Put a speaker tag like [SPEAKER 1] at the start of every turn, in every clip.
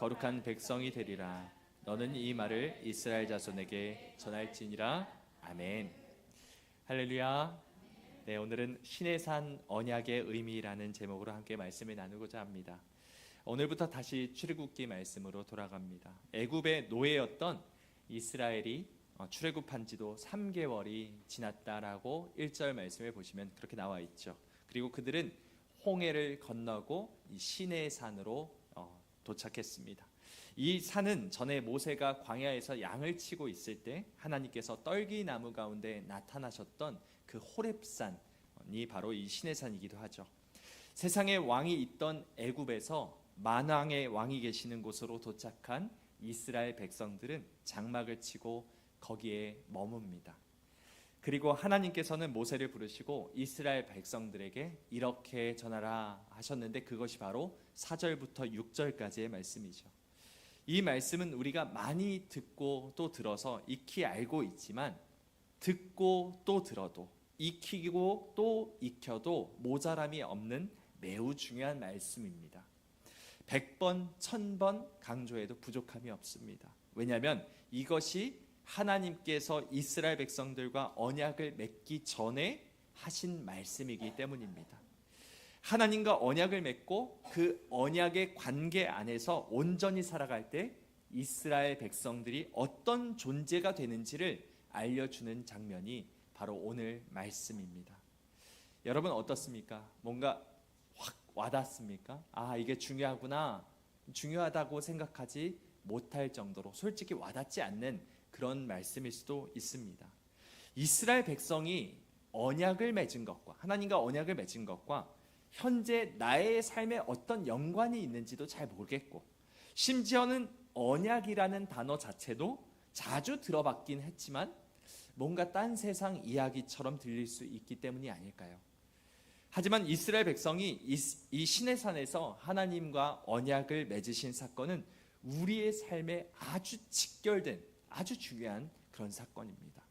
[SPEAKER 1] 거룩한 백성이 되리라. 너는 이 말을 이스라엘 자손에게 전할지니라. 아멘. 할렐루야. 네, 오늘은 신의 산 언약의 의미라는 제목으로 함께 말씀을 나누고자 합니다. 오늘부터 다시 출애굽기 말씀으로 돌아갑니다. 애굽의 노예였던 이스라엘이 어, 출애굽한 지도 3개월이 지났다라고 1절 말씀을 보시면 그렇게 나와 있죠. 그리고 그들은 홍해를 건너고 이 시내 산으로 어, 도착했습니다. 이 산은 전에 모세가 광야에서 양을 치고 있을 때 하나님께서 떨기 나무 가운데 나타나셨던 그 호렙산이 바로 이 시내 산이기도 하죠. 세상에 왕이 있던 애굽에서 만왕의 왕이 계시는 곳으로 도착한 이스라엘 백성들은 장막을 치고 거기에 머뭅니다. 그리고 하나님께서는 모세를 부르시고 이스라엘 백성들에게 이렇게 전하라 하셨는데 그것이 바로 4절부터 6절까지의 말씀이죠. 이 말씀은 우리가 많이 듣고 또 들어서 익히 알고 있지만 듣고 또 들어도 익히고 또 익혀도 모자람이 없는 매우 중요한 말씀입니다. 100번, 1000번 강조해도 부족함이 없습니다. 왜냐하면 이것이 하나님께서 이스라엘 백성들과 언약을 맺기 전에 하신 말씀이기 때문입니다. 하나님과 언약을 맺고 그 언약의 관계 안에서 온전히 살아갈 때 이스라엘 백성들이 어떤 존재가 되는지를 알려주는 장면이 바로 오늘 말씀입니다. 여러분 어떻습니까? 뭔가 확 와닿습니까? 아, 이게 중요하구나. 중요하다고 생각하지 못할 정도로 솔직히 와닿지 않는 그런 말씀일 수도 있습니다. 이스라엘 백성이 언약을 맺은 것과 하나님과 언약을 맺은 것과 현재 나의 삶에 어떤 연관이 있는지도 잘 모르겠고 심지어는 언약이라는 단어 자체도 자주 들어봤긴 했지만 뭔가 딴 세상 이야기처럼 들릴 수 있기 때문이 아닐까요? 하지만 이스라엘 백성이 이, 이 신의 산에서 하나님과 언약을 맺으신 사건은 우리의 삶에 아주 직결된 아주 중요한 그런 사건입니다.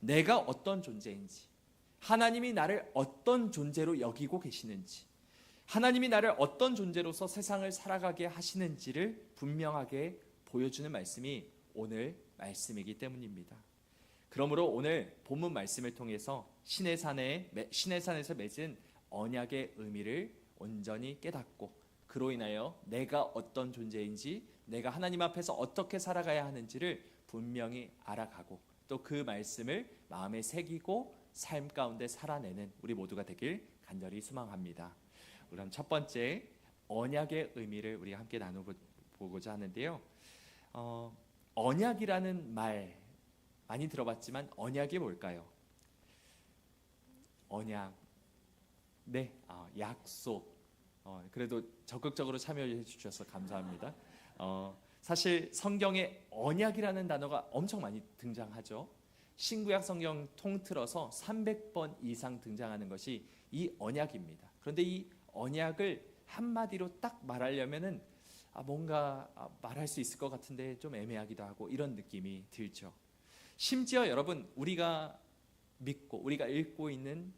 [SPEAKER 1] 내가 어떤 존재인지, 하나님이 나를 어떤 존재로 여기고 계시는지, 하나님이 나를 어떤 존재로서 세상을 살아가게 하시는지를 분명하게 보여주는 말씀이 오늘 말씀이기 때문입니다. 그러므로 오늘 본문 말씀을 통해서 신의 산에 신의 산에서 맺은 언약의 의미를 온전히 깨닫고 그로 인하여 내가 어떤 존재인지 내가 하나님 앞에서 어떻게 살아가야 하는지를 분명히 알아가고 또 그 말씀을 마음에 새기고 삶 가운데 살아내는 우리 모두가 되길 간절히 소망합니다. 그럼 첫 번째 언약의 의미를 우리 함께 나눠보고자 하는데요. 어, 언약이라는 말 많이 들어봤지만 언약이 뭘까요? 언약, 네, 어, 약속. 어, 그래도 적극적으로 참여해 주셔서 감사합니다. 어, 사실 성경에 언약이라는 단어가 엄청 많이 등장하죠. 신구약 성경 통틀어서 300번 이상 등장하는 것이 이 언약입니다. 그런데 이 언약을 한마디로 딱 말하려면은 아, 뭔가 아, 말할 수 있을 것 같은데 좀 애매하기도 하고 이런 느낌이 들죠. 심지어 여러분 우리가 믿고 우리가 읽고 있는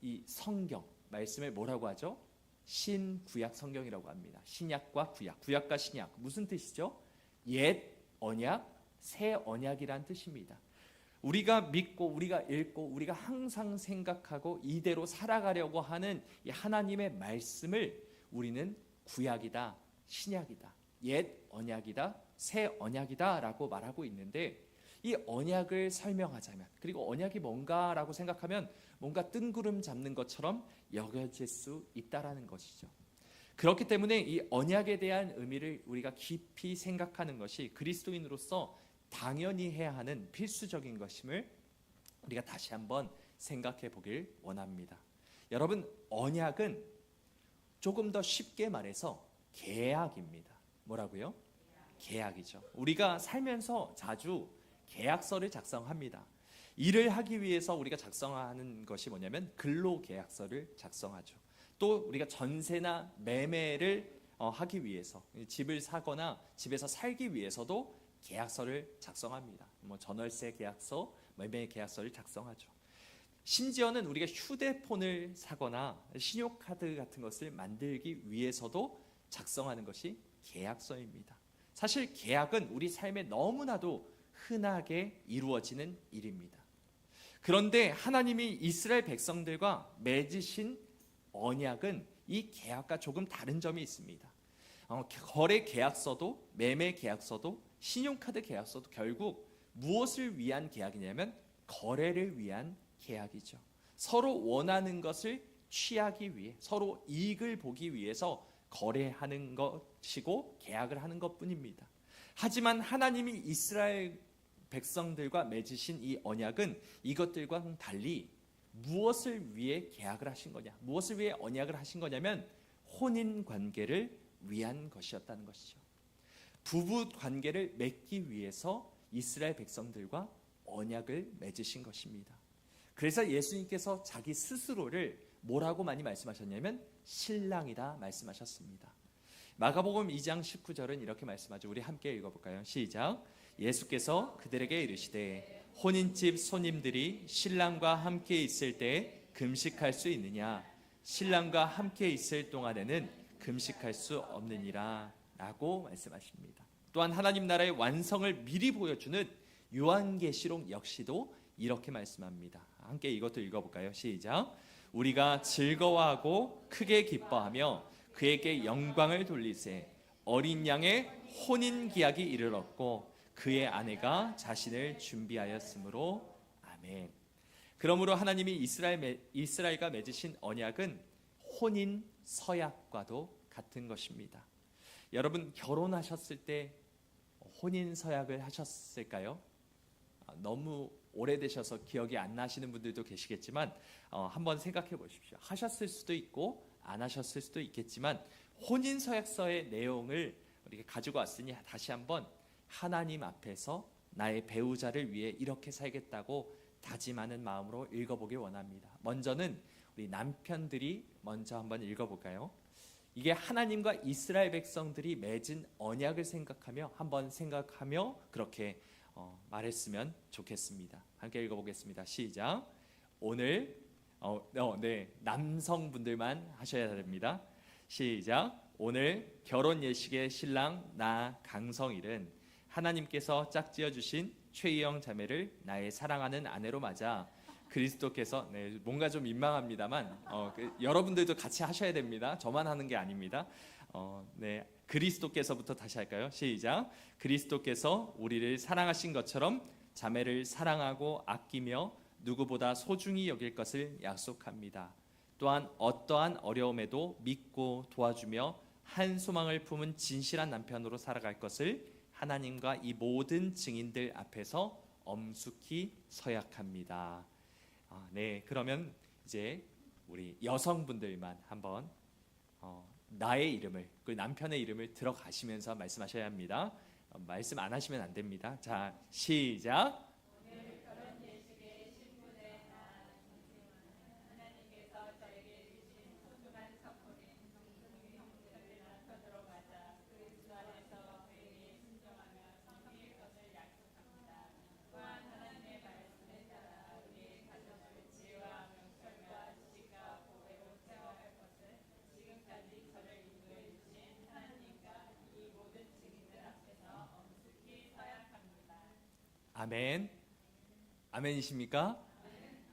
[SPEAKER 1] 이 성경 말씀을 뭐라고 하죠? 신구약 성경이라고 합니다. 신약과 구약, 구약과 신약 무슨 뜻이죠? 옛 언약, 새 언약이란 뜻입니다. 우리가 믿고 우리가 읽고 우리가 항상 생각하고 이대로 살아가려고 하는 이 하나님의 말씀을 우리는 구약이다, 신약이다, 옛 언약이다, 새 언약이다라고 말하고 있는데 이 언약을 설명하자면 그리고 언약이 뭔가라고 생각하면 뭔가 뜬구름 잡는 것처럼 여겨질 수 있다라는 것이죠. 그렇기 때문에 이 언약에 대한 의미를 우리가 깊이 생각하는 것이 그리스도인으로서 당연히 해야 하는 필수적인 것임을 우리가 다시 한번 생각해 보길 원합니다. 여러분, 언약은 조금 더 쉽게 말해서 계약입니다. 뭐라고요? 계약이죠. 우리가 살면서 자주 계약서를 작성합니다. 일을 하기 위해서 우리가 작성하는 것이 뭐냐면 근로계약서를 작성하죠. 또 우리가 전세나 매매를 어, 하기 위해서 집을 사거나 집에서 살기 위해서도 계약서를 작성합니다. 뭐 전월세 계약서, 매매 계약서를 작성하죠. 심지어는 우리가 휴대폰을 사거나 신용카드 같은 것을 만들기 위해서도 작성하는 것이 계약서입니다. 사실 계약은 우리 삶에 너무나도 흔하게 이루어지는 일입니다. 그런데 하나님이 이스라엘 백성들과 맺으신 언약은 이 계약과 조금 다른 점이 있습니다. 어, 거래 계약서도 매매 계약서도 신용카드 계약서도 결국 무엇을 위한 계약이냐면 거래를 위한 계약이죠. 서로 원하는 것을 취하기 위해 서로 이익을 보기 위해서 거래하는 것이고 계약을 하는 것뿐입니다. 하지만 하나님이 이스라엘 백성들과 맺으신 이 언약은 이것들과 달리 무엇을 위해 계약을 하신 거냐? 무엇을 위해 언약을 하신 거냐면 혼인 관계를 위한 것이었다는 것이죠. 부부 관계를 맺기 위해서 이스라엘 백성들과 언약을 맺으신 것입니다. 그래서 예수님께서 자기 스스로를 뭐라고 많이 말씀하셨냐면 신랑이다 말씀하셨습니다. 마가복음 2장 19절은 이렇게 말씀하죠. 우리 함께 읽어볼까요? 시작. 예수께서 그들에게 이르시되 혼인집 손님들이 신랑과 함께 있을 때 금식할 수 있느냐? 신랑과 함께 있을 동안에는 금식할 수 없느니라. 라고 말씀하십니다. 또한 하나님 나라의 완성을 미리 보여주는 요한계시록 역시도 이렇게 말씀합니다. 함께 이것도 읽어볼까요? 시작. 우리가 즐거워하고 크게 기뻐하며 그에게 영광을 돌리세 어린 양의 혼인 기약이 이르렀고 그의 아내가 자신을 준비하였으므로 아멘. 그러므로 하나님이 이스라엘 이스라엘과 맺으신 언약은 혼인 서약과도 같은 것입니다. 여러분 결혼하셨을 때 혼인 서약을 하셨을까요? 아, 너무 오래되셔서 기억이 안 나시는 분들도 계시겠지만 어, 한번 생각해 보십시오. 하셨을 수도 있고 안 하셨을 수도 있겠지만 혼인 서약서의 내용을 우리가 가지고 왔으니 다시 한번 하나님 앞에서 나의 배우자를 위해 이렇게 살겠다고 다짐하는 마음으로 읽어보길 원합니다. 먼저는 우리 남편들이 먼저 한번 읽어볼까요? 이게 하나님과 이스라엘 백성들이 맺은 언약을 생각하며 한번 생각하며 그렇게 어, 말했으면 좋겠습니다. 함께 읽어보겠습니다. 시작. 오늘 어, 어, 네 남성분들만 하셔야 됩니다. 시작. 오늘 결혼 예식의 신랑 나 강성일은 하나님께서 짝지어 주신 최희영 자매를 나의 사랑하는 아내로 맞아 그리스도께서 네, 뭔가 좀 민망합니다만 어, 그, 여러분들도 같이 하셔야 됩니다. 저만 하는 게 아닙니다. 어, 네, 그리스도께서부터 다시 할까요? 시작. 그리스도께서 우리를 사랑하신 것처럼 자매를 사랑하고 아끼며 누구보다 소중히 여길 것을 약속합니다. 또한 어떠한 어려움에도 믿고 도와주며 한 소망을 품은 진실한 남편으로 살아갈 것을 하나님과 이 모든 증인들 앞에서 엄숙히 서약합니다. 아, 네, 그러면 이제 우리 여성분들만 한번 어, 나의 이름을 그 남편의 이름을 들어가시면서 말씀하셔야 합니다. 어, 말씀 안 하시면 안 됩니다. 자, 시작. 아멘. 아멘이십니까?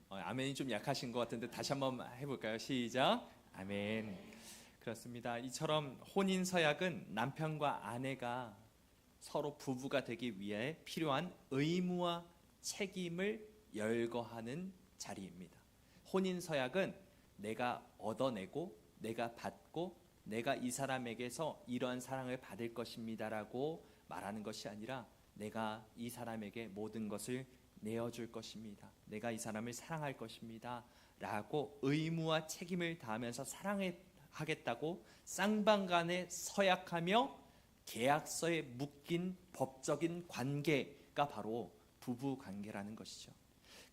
[SPEAKER 1] 어, 아멘이 좀 약하신 것 같은데 다시 한번 해볼까요? 시작. 아멘. 그렇습니다. 이처럼 혼인 서약은 남편과 아내가 서로 부부가 되기 위해 필요한 의무와 책임을 열거하는 자리입니다. 혼인 서약은 내가 얻어내고 내가 받고 내가 이 사람에게서 이러한 사랑을 받을 것입니다라고 말하는 것이 아니라 내가 이 사람에게 모든 것을 내어줄 것입니다. 내가 이 사람을 사랑할 것입니다. 라고 의무와 책임을 다하면서 사랑하겠다고 쌍방간에 서약하며 계약서에 묶인 법적인 관계가 바로 부부 관계라는 것이죠.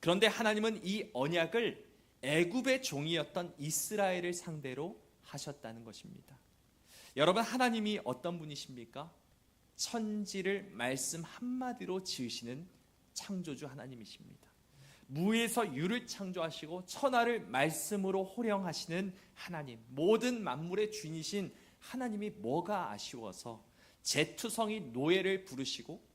[SPEAKER 1] 그런데 하나님은 이 언약을 애굽의 종이었던 이스라엘을 상대로 하셨다는 것입니다. 여러분 하나님이 어떤 분이십니까? 천지를 말씀 한마디로 지으시는 창조주 하나님이십니다. 무에서 유를 창조하시고 천하를 말씀으로 호령하시는 하나님, 모든 만물의 주인이신 하나님이 뭐가 아쉬워서 제투성이 노예를 부르시고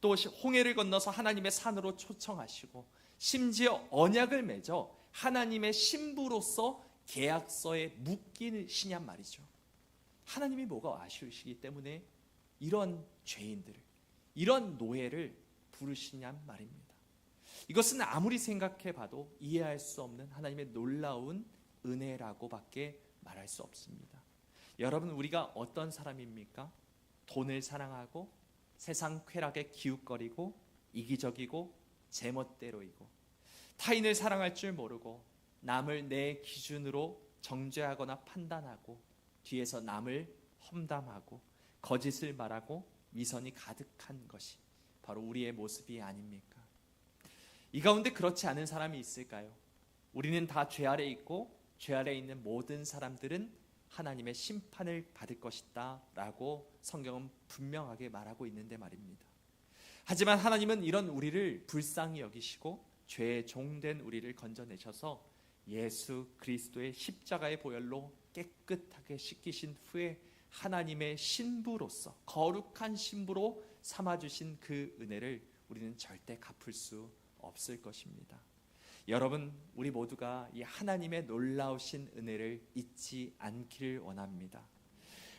[SPEAKER 1] 또 홍해를 건너서 하나님의 산으로 초청하시고 심지어 언약을 맺어 하나님의 신부로서 계약서에 묶이시냔 말이죠. 하나님이 뭐가 아쉬우시기 때문에 이런 죄인들을 이런 노예를 부르시냔 말입니다. 이것은 아무리 생각해 봐도 이해할 수 없는 하나님의 놀라운 은혜라고밖에 말할 수 없습니다. 여러분 우리가 어떤 사람입니까? 돈을 사랑하고 세상 쾌락에 기웃거리고 이기적이고 제멋대로이고 타인을 사랑할 줄 모르고 남을 내 기준으로 정죄하거나 판단하고 뒤에서 남을 험담하고 거짓을 말하고 위선이 가득한 것이 바로 우리의 모습이 아닙니까? 이 가운데 그렇지 않은 사람이 있을까요? 우리는 다 죄 아래 있고 죄 아래 있는 모든 사람들은 하나님의 심판을 받을 것이다라고 성경은 분명하게 말하고 있는데 말입니다. 하지만 하나님은 이런 우리를 불쌍히 여기시고 죄의 종된 우리를 건져내셔서 예수 그리스도의 십자가의 보혈로 깨끗하게 씻기신 후에 하나님의 신부로서 거룩한 신부로 삼아 주신 그 은혜를 우리는 절대 갚을 수 없을 것입니다. 여러분, 우리 모두가 이 하나님의 놀라우신 은혜를 잊지 않기를 원합니다.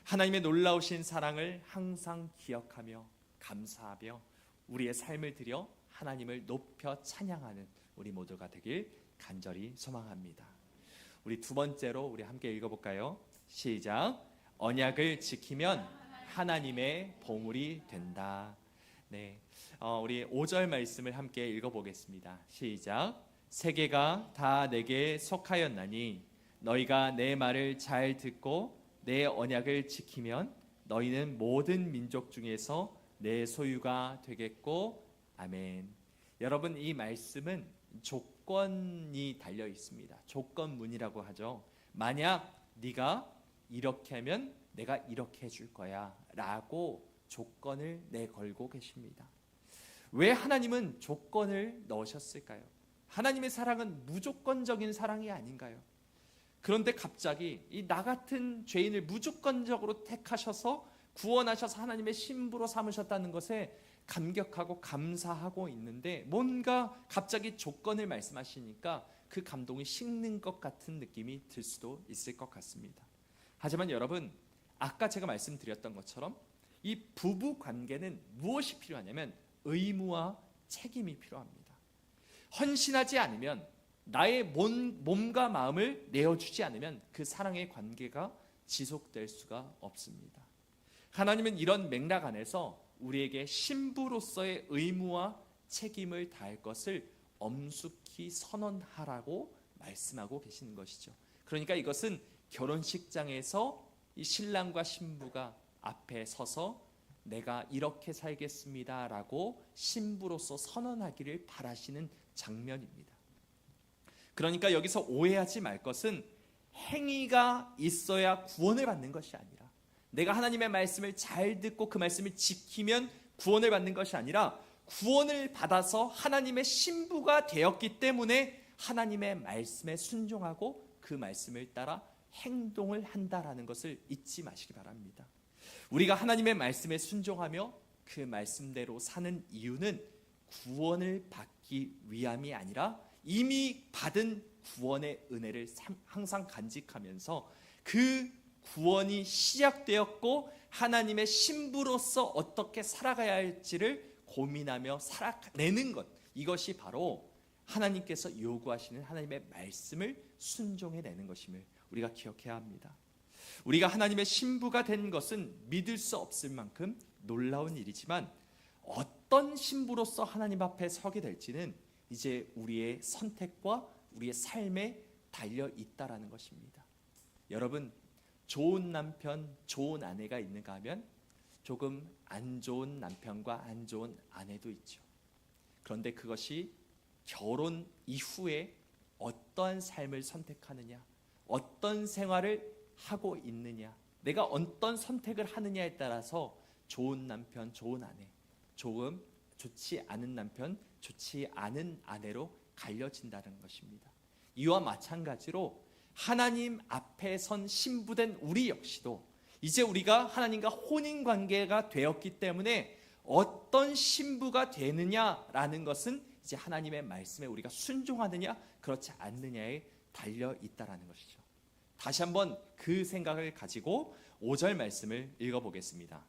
[SPEAKER 1] 하나님의 놀라우신 사랑을 항상 기억하며 감사하며 우리의 삶을 들여 하나님을 높여 찬양하는 우리 모두가 되길 간절히 소망합니다. 우리 두 번째로 우리 함께 읽어볼까요? 시작. 언약을 지키면 하나님의 보물이 된다. 네, 어, 우리 5절 말씀을 함께 읽어보겠습니다. 시작. 세계가 다 내게 속하였나니 너희가 내 말을 잘 듣고 내 언약을 지키면 너희는 모든 민족 중에서 내 소유가 되겠고 아멘. 여러분 이 말씀은 조건이 달려 있습니다. 조건문이라고 하죠. 만약 네가 이렇게 하면 내가 이렇게 해줄 거야 라고 조건을 내걸고 계십니다. 왜 하나님은 조건을 넣으셨을까요? 하나님의 사랑은 무조건적인 사랑이 아닌가요? 그런데 갑자기 이 나 같은 죄인을 무조건적으로 택하셔서 구원하셔서 하나님의 신부로 삼으셨다는 것에 감격하고 감사하고 있는데 뭔가 갑자기 조건을 말씀하시니까 그 감동이 식는 것 같은 느낌이 들 수도 있을 것 같습니다. 하지만 여러분 아까 제가 말씀드렸던 것처럼 이 부부 관계는 무엇이 필요하냐면 의무와 책임이 필요합니다. 헌신하지 않으면 나의 몸, 몸과 마음을 내어주지 않으면 그 사랑의 관계가 지속될 수가 없습니다. 하나님은 이런 맥락 안에서 우리에게 신부로서의 의무와 책임을 다할 것을 엄숙히 선언하라고 말씀하고 계시는 것이죠. 그러니까 이것은 결혼식장에서 이 신랑과 신부가 앞에 서서 내가 이렇게 살겠습니다라고 신부로서 선언하기를 바라시는 장면입니다. 그러니까 여기서 오해하지 말 것은 행위가 있어야 구원을 받는 것이 아니라 내가 하나님의 말씀을 잘 듣고 그 말씀을 지키면 구원을 받는 것이 아니라 구원을 받아서 하나님의 신부가 되었기 때문에 하나님의 말씀에 순종하고 그 말씀을 따라 행동을 한다라는 것을 잊지 마시기 바랍니다. 우리가 하나님의 말씀에 순종하며 그 말씀대로 사는 이유는 구원을 받기 위함이 아니라 이미 받은 구원의 은혜를 항상 간직하면서 그 구원이 시작되었고 하나님의 신부로서 어떻게 살아가야 할지를 고민하며 살아내는 것 이것이 바로 하나님께서 요구하시는 하나님의 말씀을 순종해내는 것임을 우리가 기억해야 합니다. 우리가 하나님의 신부가 된 것은 믿을 수 없을 만큼 놀라운 일이지만 어떤 신부로서 하나님 앞에 서게 될지는 이제 우리의 선택과 우리의 삶에 달려 있다라는 것입니다. 여러분 좋은 남편, 좋은 아내가 있는가 하면 조금 안 좋은 남편과 안 좋은 아내도 있죠. 그런데 그것이 결혼 이후에 어떠한 삶을 선택하느냐, 어떤 생활을 하고 있느냐, 내가 어떤 선택을 하느냐에 따라서 좋은 남편, 좋은 아내, 조금 좋지 않은 남편, 좋지 않은 아내로 갈려진다는 것입니다. 이와 마찬가지로 하나님 앞에 선 신부된 우리 역시도 이제 우리가 하나님과 혼인 관계가 되었기 때문에 어떤 신부가 되느냐라는 것은 이제 하나님의 말씀에 우리가 순종하느냐 그렇지 않느냐에 달려 있다라는 것이죠. 다시 한번 그 생각을 가지고 5절 말씀을 읽어 보겠습니다.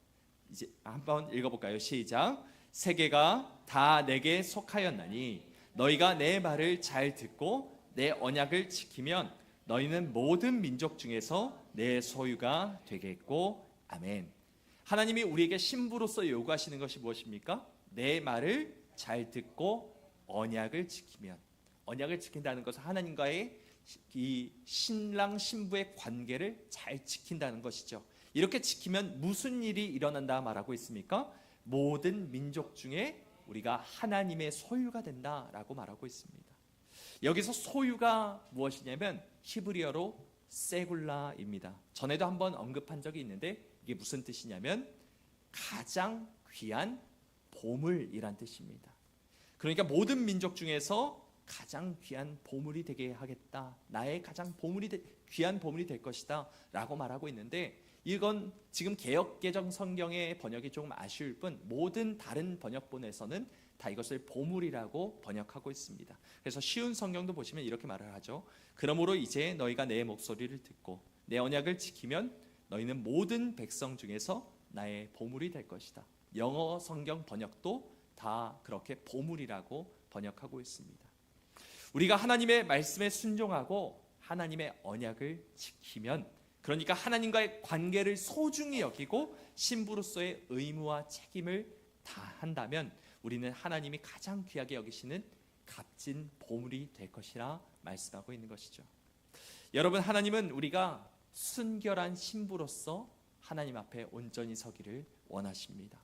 [SPEAKER 1] 이제 한번 읽어 볼까요? 시작. 세계가 다 내게 속하였나니 너희가 내 말을 잘 듣고 내 언약을 지키면 너희는 모든 민족 중에서 내 소유가 되겠고 아멘. 하나님이 우리에게 신부로서 요구하시는 것이 무엇입니까? 내 말을 잘 듣고 언약을 지키면 언약을 지킨다는 것은 하나님과의 이 신랑 신부의 관계를 잘 지킨다는 것이죠. 이렇게 지키면 무슨 일이 일어난다 말하고 있습니까? 모든 민족 중에 우리가 하나님의 소유가 된다라고 말하고 있습니다. 여기서 소유가 무엇이냐면 히브리어로 세굴라입니다. 전에도 한번 언급한 적이 있는데 이게 무슨 뜻이냐면 가장 귀한 보물이란 뜻입니다. 그러니까 모든 민족 중에서 가장 귀한 보물이 되게 하겠다. 나의 가장 보물이 되, 귀한 보물이 될 것이다라고 말하고 있는데 이건 지금 개역 개정 성경의 번역이 조금 아쉬울 뿐 모든 다른 번역본에서는 다 이것을 보물이라고 번역하고 있습니다. 그래서 쉬운 성경도 보시면 이렇게 말을 하죠. 그러므로 이제 너희가 내 목소리를 듣고 내 언약을 지키면 너희는 모든 백성 중에서 나의 보물이 될 것이다. 영어 성경 번역도 다 그렇게 보물이라고 번역하고 있습니다. 우리가 하나님의 말씀에 순종하고 하나님의 언약을 지키면 그러니까 하나님과의 관계를 소중히 여기고 신부로서의 의무와 책임을 다한다면 우리는 하나님이 가장 귀하게 여기시는 값진 보물이 될 것이라 말씀하고 있는 것이죠. 여러분 하나님은 우리가 순결한 신부로서 하나님 앞에 온전히 서기를 원하십니다.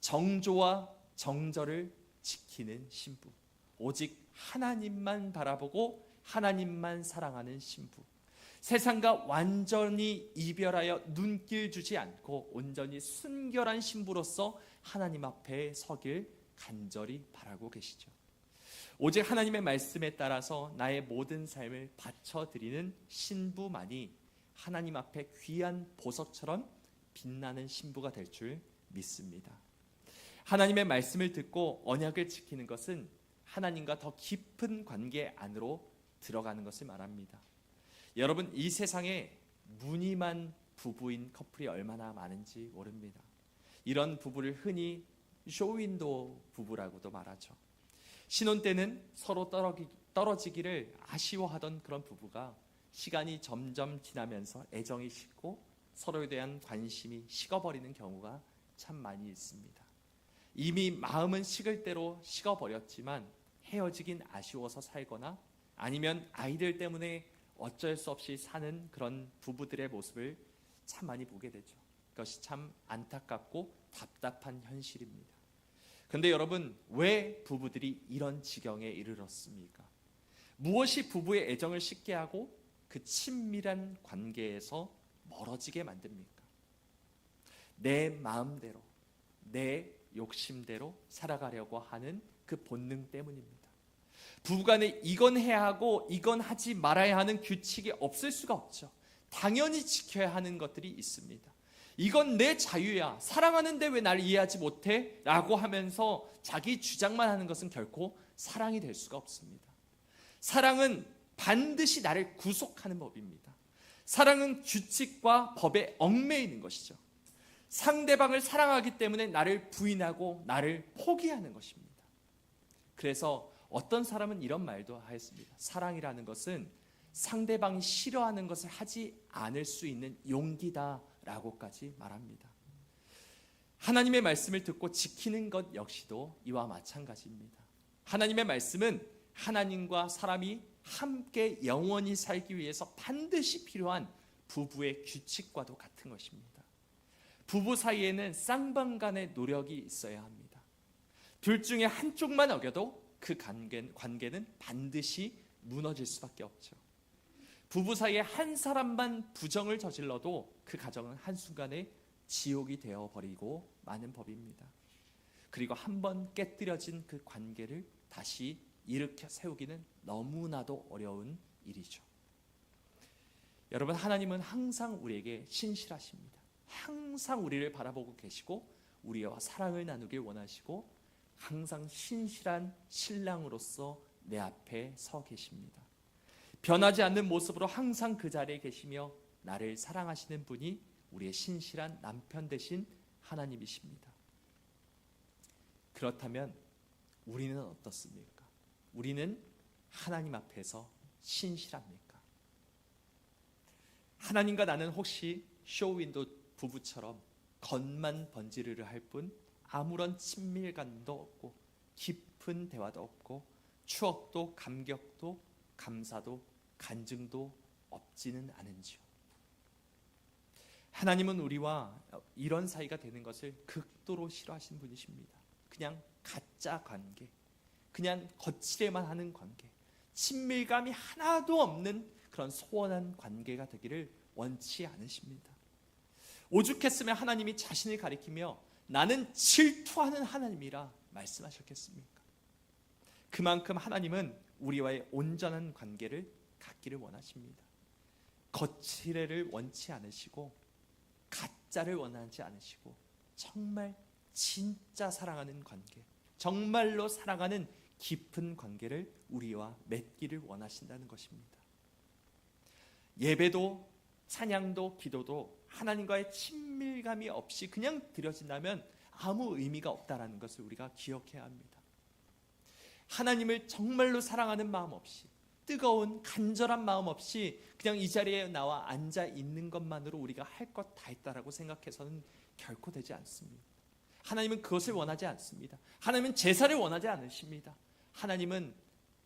[SPEAKER 1] 정조와 정절을 지키는 신부. 오직 하나님만 바라보고 하나님만 사랑하는 신부. 세상과 완전히 이별하여 눈길 주지 않고 온전히 순결한 신부로서 하나님 앞에 서길 간절히 바라고 계시죠. 오직 하나님의 말씀에 따라서 나의 모든 삶을 바쳐 드리는 신부만이 하나님 앞에 귀한 보석처럼 빛나는 신부가 될 줄 믿습니다. 하나님의 말씀을 듣고 언약을 지키는 것은 하나님과 더 깊은 관계 안으로 들어가는 것을 말합니다. 여러분 이 세상에 무늬만 부부인 커플이 얼마나 많은지 모릅니다. 이런 부부를 흔히 쇼윈도 부부라고도 말하죠. 신혼 때는 서로 떨어지기를 아쉬워하던 그런 부부가 시간이 점점 지나면서 애정이 식고 서로에 대한 관심이 식어버리는 경우가 참 많이 있습니다. 이미 마음은 식을 대로 식어버렸지만 헤어지긴 아쉬워서 살거나 아니면 아이들 때문에 어쩔 수 없이 사는 그런 부부들의 모습을 참 많이 보게 되죠. 그것이 참 안타깝고 답답한 현실입니다. 근데 여러분, 왜 부부들이 이런 지경에 이르렀습니까? 무엇이 부부의 애정을 식게 하고 그 친밀한 관계에서 멀어지게 만듭니까? 내 마음대로, 내 욕심대로 살아가려고 하는 그 본능 때문입니다. 부부간에 이건 해야 하고 이건 하지 말아야 하는 규칙이 없을 수가 없죠. 당연히 지켜야 하는 것들이 있습니다. 이건 내 자유야. 사랑하는데 왜 나를 이해하지 못해? 라고 하면서 자기 주장만 하는 것은 결코 사랑이 될 수가 없습니다. 사랑은 반드시 나를 구속하는 법입니다. 사랑은 규칙과 법에 얽매이는 것이죠. 상대방을 사랑하기 때문에 나를 부인하고 나를 포기하는 것입니다. 그래서 어떤 사람은 이런 말도 하였습니다. 사랑이라는 것은 상대방이 싫어하는 것을 하지 않을 수 있는 용기다라고까지 말합니다. 하나님의 말씀을 듣고 지키는 것 역시도 이와 마찬가지입니다. 하나님의 말씀은 하나님과 사람이 함께 영원히 살기 위해서 반드시 필요한 부부의 규칙과도 같은 것입니다. 부부 사이에는 쌍방 간의 노력이 있어야 합니다. 둘 중에 한쪽만 어겨도 그 관계, 관계는 반드시 무너질 수밖에 없죠. 부부 사이에 한 사람만 부정을 저질러도 그 가정은 한순간에 지옥이 되어 버리고 마는 법입니다. 그리고 한 번 깨뜨려진 그 관계를 다시 일으켜 세우기는 너무나도 어려운 일이죠. 여러분 하나님은 항상 우리에게 신실하십니다. 항상 우리를 바라보고 계시고 우리와 사랑을 나누길 원하시고 항상 신실한 신랑으로서 내 앞에 서 계십니다. 변하지 않는 모습으로 항상 그 자리에 계시며 나를 사랑하시는 분이 우리의 신실한 남편 되신 하나님이십니다. 그렇다면 우리는 어떻습니까? 우리는 하나님 앞에서 신실합니까? 하나님과 나는 혹시 쇼윈도 부부처럼 겉만 번지르르 할 뿐 아무런 친밀감도 없고 깊은 대화도 없고 추억도 감격도 감사도 간증도 없지는 않은지요. 하나님은 우리와 이런 사이가 되는 것을 극도로 싫어하시는 분이십니다. 그냥 가짜 관계, 그냥 거칠에만 하는 관계, 친밀감이 하나도 없는 그런 소원한 관계가 되기를 원치 않으십니다. 오죽했으면 하나님이 자신을 가리키며 나는 질투하는 하나님이라 말씀하셨겠습니까? 그만큼 하나님은 우리와의 온전한 관계를 갖기를 원하십니다. 거칠애를 원치 않으시고 가짜를 원하지 않으시고 정말 진짜 사랑하는 관계, 정말로 사랑하는 깊은 관계를 우리와 맺기를 원하신다는 것입니다. 예배도 찬양도 기도도 하나님과의 친밀감이 없이 그냥 드려진다면 아무 의미가 없다라는 것을 우리가 기억해야 합니다. 하나님을 정말로 사랑하는 마음 없이 뜨거운 간절한 마음 없이 그냥 이 자리에 나와 앉아 있는 것만으로 우리가 할 것 다 했다라고 생각해서는 결코 되지 않습니다. 하나님은 그것을 원하지 않습니다. 하나님은 제사를 원하지 않으십니다. 하나님은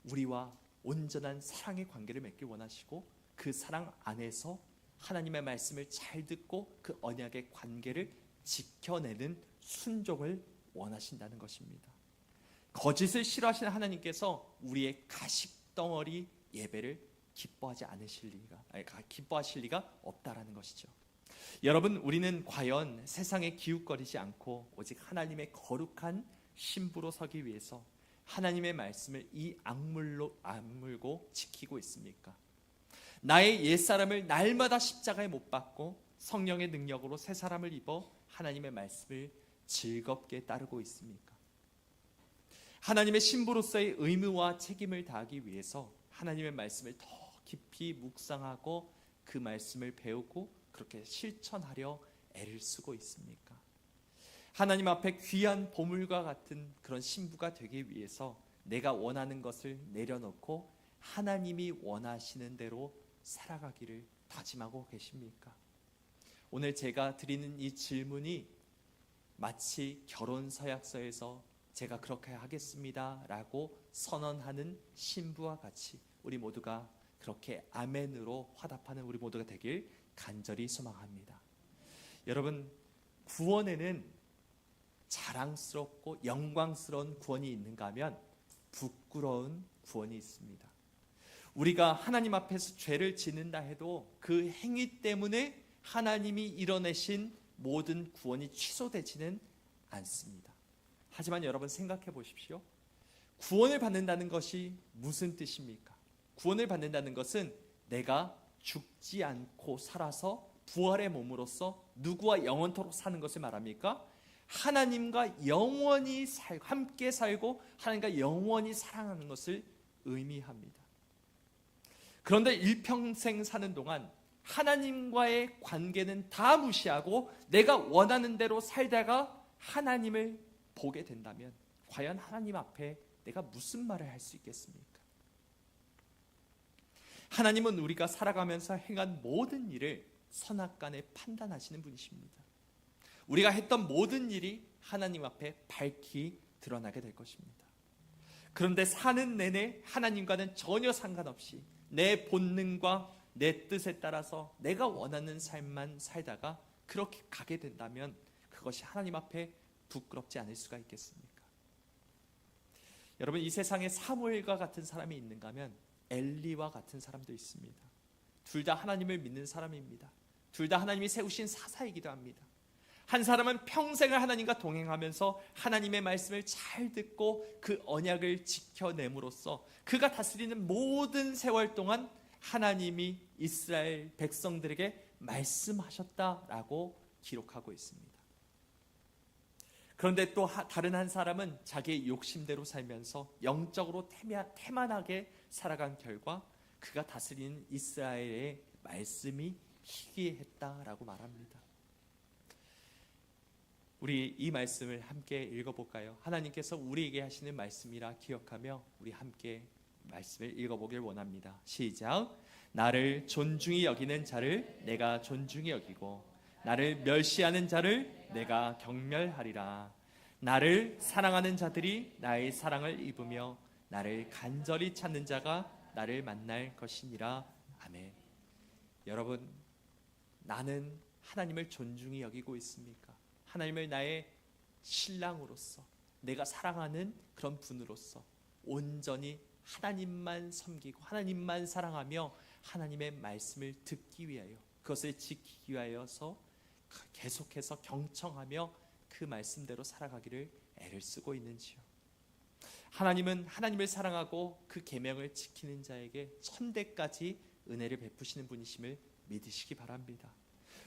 [SPEAKER 1] 우리와 온전한 사랑의 관계를 맺길 원하시고 그 사랑 안에서 하나님의 말씀을 잘 듣고 그 언약의 관계를 지켜내는 순종을 원하신다는 것입니다. 거짓을 싫어하시는 하나님께서 우리의 가식 덩어리 예배를 기뻐하지 않으실 리가 아니, 기뻐하실 리가 없다라는 것이죠. 여러분 우리는 과연 세상에 기웃거리지 않고 오직 하나님의 거룩한 신부로 서기 위해서 하나님의 말씀을 이 악물로 악물고 지키고 있습니까? 나의 옛 사람을 날마다 십자가에 못 박고 성령의 능력으로 새 사람을 입어 하나님의 말씀을 즐겁게 따르고 있습니까? 하나님의 신부로서의 의무와 책임을 다하기 위해서 하나님의 말씀을 더 깊이 묵상하고 그 말씀을 배우고 그렇게 실천하려 애를 쓰고 있습니까? 하나님 앞에 귀한 보물과 같은 그런 신부가 되기 위해서 내가 원하는 것을 내려놓고 하나님이 원하시는 대로 살아가기를 다짐하고 계십니까? 오늘 제가 드리는 이 질문이 마치 결혼 서약서에서 제가 그렇게 하겠습니다라고 선언하는 신부와 같이 우리 모두가 그렇게 아멘으로 화답하는 우리 모두가 되길 간절히 소망합니다. 여러분 구원에는 자랑스럽고 영광스러운 구원이 있는가 하면 부끄러운 구원이 있습니다. 우리가 하나님 앞에서 죄를 짓는다 해도 그 행위 때문에 하나님이 이뤄내신 모든 구원이 취소되지는 않습니다. 하지만 여러분 생각해 보십시오. 구원을 받는다는 것이 무슨 뜻입니까? 구원을 받는다는 것은 내가 죽지 않고 살아서 부활의 몸으로서 누구와 영원토록 사는 것을 말합니까? 하나님과 영원히 살, 함께 살고 하나님과 영원히 사랑하는 것을 의미합니다. 그런데 일평생 사는 동안 하나님과의 관계는 다 무시하고 내가 원하는 대로 살다가 하나님을 보게 된다면 과연 하나님 앞에 내가 무슨 말을 할 수 있겠습니까? 하나님은 우리가 살아가면서 행한 모든 일을 선악간에 판단하시는 분이십니다. 우리가 했던 모든 일이 하나님 앞에 밝히 드러나게 될 것입니다. 그런데 사는 내내 하나님과는 전혀 상관없이 내 본능과 내 뜻에 따라서 내가 원하는 삶만 살다가 그렇게 가게 된다면 그것이 하나님 앞에 부끄럽지 않을 수가 있겠습니까? 여러분 이 세상에 사무엘과 같은 사람이 있는가 하면 엘리와 같은 사람도 있습니다. 둘 다 하나님을 믿는 사람입니다. 둘 다 하나님이 세우신 사사이기도 합니다. 한 사람은 평생을 하나님과 동행하면서 하나님의 말씀을 잘 듣고 그 언약을 지켜냄으로써 그가 다스리는 모든 세월 동안 하나님이 이스라엘 백성들에게 말씀하셨다라고 기록하고 있습니다. 그런데 또 하- 다른 한 사람은 자기의 욕심대로 살면서 영적으로 태만하게 살아간 결과 그가 다스리는 이스라엘의 말씀이 희귀했다라고 말합니다. 우리 이 말씀을 함께 읽어볼까요? 하나님께서 우리에게 하시는 말씀이라 기억하며 우리 함께 말씀을 읽어보길 원합니다. 시작. 나를 존중히 여기는 자를 내가 존중히 여기고 나를 멸시하는 자를 내가 경멸하리라. 나를 사랑하는 자들이 나의 사랑을 입으며 나를 간절히 찾는 자가 나를 만날 것이니라. 아멘. 여러분, 나는 하나님을 존중히 여기고 있습니까? 하나님을 나의 신랑으로서 내가 사랑하는 그런 분으로서 온전히 하나님만 섬기고 하나님만 사랑하며 하나님의 말씀을 듣기 위하여 그것을 지키기 위하여서 계속해서 경청하며 그 말씀대로 살아가기를 애를 쓰고 있는지요. 하나님은 하나님을 사랑하고 그 계명을 지키는 자에게 천대까지 은혜를 베푸시는 분이심을 믿으시기 바랍니다.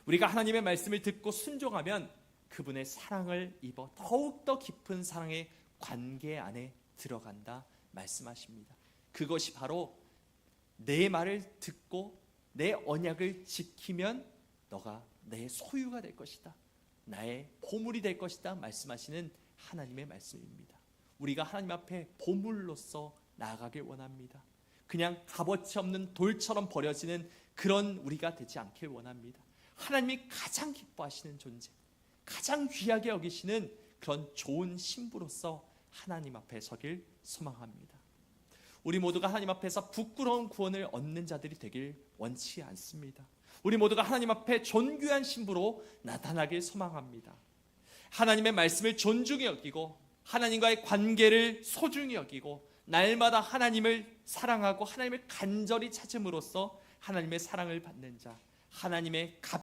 [SPEAKER 1] 우리가 하나님의 말씀을 듣고 순종하면 그분의 사랑을 입어 더욱더 깊은 사랑의 관계 안에 들어간다 말씀하십니다. 그것이 바로 내 말을 듣고 내 언약을 지키면 너가 내 소유가 될 것이다. 나의 보물이 될 것이다 말씀하시는 하나님의 말씀입니다. 우리가 하나님 앞에 보물로서 나아가길 원합니다. 그냥 값어치 없는 돌처럼 버려지는 그런 우리가 되지 않길 원합니다. 하나님이 가장 기뻐하시는 존재, 가장 귀하게 여기시는 그런 좋은 신부로서 하나님 앞에 서길 소망합니다. 우리 모두가 하나님 앞에서 부끄러운 구원을 얻는 자들이 되길 원치 않습니다. 우리 모두가 하나님 앞에 존귀한 신부로 나타나길 소망합니다. 하나님의 말씀을 존중히 여기고 하나님과의 관계를 소중히 여기고 날마다 하나님을 사랑하고 하나님을 간절히 찾음으로써 하나님의 사랑을 받는 자, 하나님의 값